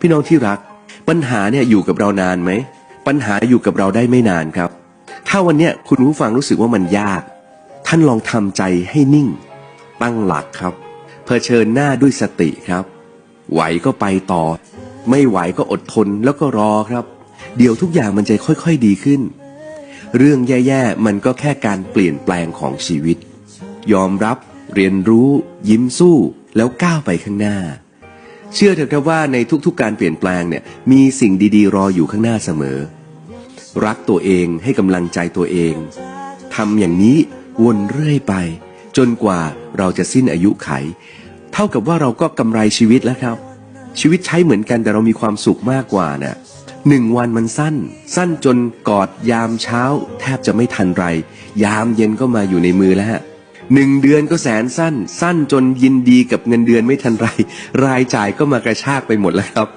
พี่น้องที่รัก ปัญหาเนี่ยอยู่กับเรานานไหม ปัญหาอยู่กับเราได้ไม่นานครับ ถ้าวันเนี้ยคุณผู้ฟังรู้สึกว่ามันยาก ท่านลองทำใจให้นิ่ง ตั้งหลักครับ เผชิญหน้าด้วยสติครับ ไหวก็ไปต่อ ไม่ไหวก็อดทนแล้วก็รอครับ เดี๋ยวทุกอย่างมันจะค่อยๆดีขึ้น เรื่องแย่ๆมันก็แค่การเปลี่ยนแปลงของชีวิต ยอมรับ เรียนรู้ ยิ้มสู้ แล้วก้าวไปข้างหน้า เชื่อเถอะครับว่าในทุกๆการเปลี่ยนแปลงเนี่ยมีสิ่งดีๆ รออยู่ข้างหน้าเสมอ รักตัวเองให้กำลังใจตัวเองทำอย่างนี้วนเรื่อยไป จนกว่าเราจะสิ้นอายุไข เท่ากับว่าเราก็กำไรชีวิตแล้วครับ ชีวิตใช้เหมือนกันแต่เรามีความสุขมากกว่าน่ะหนึ่งวันมันสั้น สั้นจนกอดยามเช้า แทบจะไม่ทันไร ยามเย็นก็มาอยู่ในมือแล้วฮะ หนึ่งเดือนก็แสนสั้น สั้นจนยินดีกับเงินเดือนไม่ทันไร รายจ่ายก็มากระชากไปหมดแล้วครับ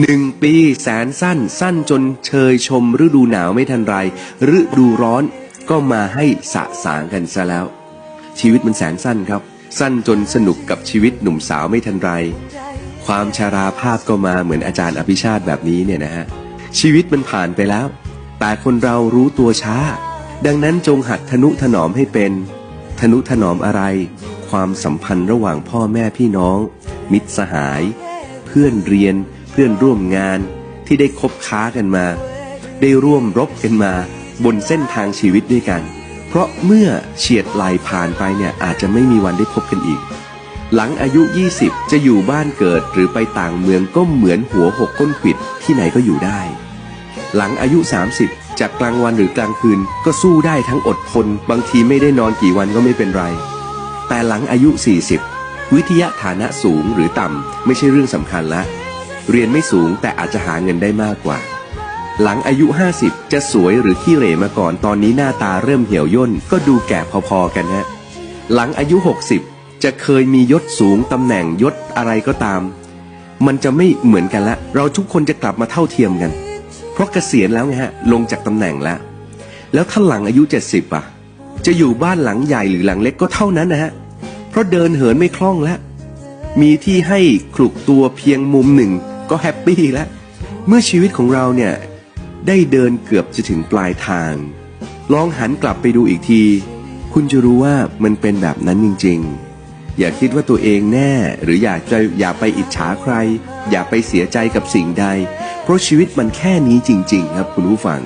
หนึ่งปีแสนสั้น สั้นจนเชยชมฤดูหนาวไม่ทันไรฤดูร้อนก็มาให้สะสางกันซะแล้ว ชีวิตมันแสนสั้นครับ สั้นจนสนุกกับชีวิตหนุ่มสาวไม่ทันไร ความชาราภาพก็มาเหมือนอาจารย์อภิชาติแบบนี้เนี่ยนะฮะชีวิตมันผ่านไปแล้ว แต่คนเรารู้ตัวช้า ดังนั้นจงหัดทนุถนอมให้เป็น นุถนอมอะไร ความสัมพันธ์ระหว่างพ่อแม่พี่น้อง มิตรสหาย เพื่อนเรียน เพื่อนร่วมงานที่ได้คบค้ากันมา ได้ร่วมรบกันมา บนเส้นทางชีวิตด้วยกัน เพราะเมื่อเฉียดไหลผ่านไปเนี่ยอาจจะไม่มีวันได้พบกันอีก หลังอายุ 20 จะอยู่บ้านเกิดหรือไปต่างเมืองก็เหมือนหัวหกก้นขวิดที่ไหนก็อยู่ได้ หลังอายุ 30 จากกลางวันหรือกลางคืน ก็สู้ได้ทั้งอดทน บางทีไม่ได้นอนกี่วันก็ไม่เป็นไร แต่หลังอายุ 40 วิทยาฐานะสูงหรือต่ำ ไม่ใช่เรื่องสำคัญละ เรียนไม่สูงแต่อาจจะหาเงินได้มากกว่า หลังอายุ 50 จะสวยหรือขี้เหร่มาก่อนตอนนี้หน้าตาเริ่มเหี่ยวย่นก็ดูแก่พอๆกันฮะหลังอายุ 60 จะเคยมียศสูงตำแหน่งยศอะไรก็ตาม มันจะไม่เหมือนกันละ เราทุกคนจะกลับมาเท่าเทียมกัน เพราะเกษียณแล้วไงฮะลงจากตำแหน่งแล้ว แล้วถ้าหลังอายุ 70อะ จะอยู่บ้านหลังใหญ่หรือหลังเล็กก็เท่านั้นนะฮะเพราะเดินเหินไม่คล่องแล้ว มีที่ให้คลุกตัวเพียงมุมหนึ่งก็แฮปปี้แล้ว เมื่อชีวิตของเราเนี่ย ได้เดินเกือบจะถึงปลายทาง ลองหันกลับไปดูอีกที คุณจะรู้ว่ามันเป็นแบบนั้นจริง ๆ อย่าคิดว่าตัวเองแน่ หรืออยากจะอย่าไปอิจฉาใคร อย่าไปเสียใจกับสิ่งใด เพราะชีวิตมันแค่นี้จริง ๆ ครับคุณผู้ฟัง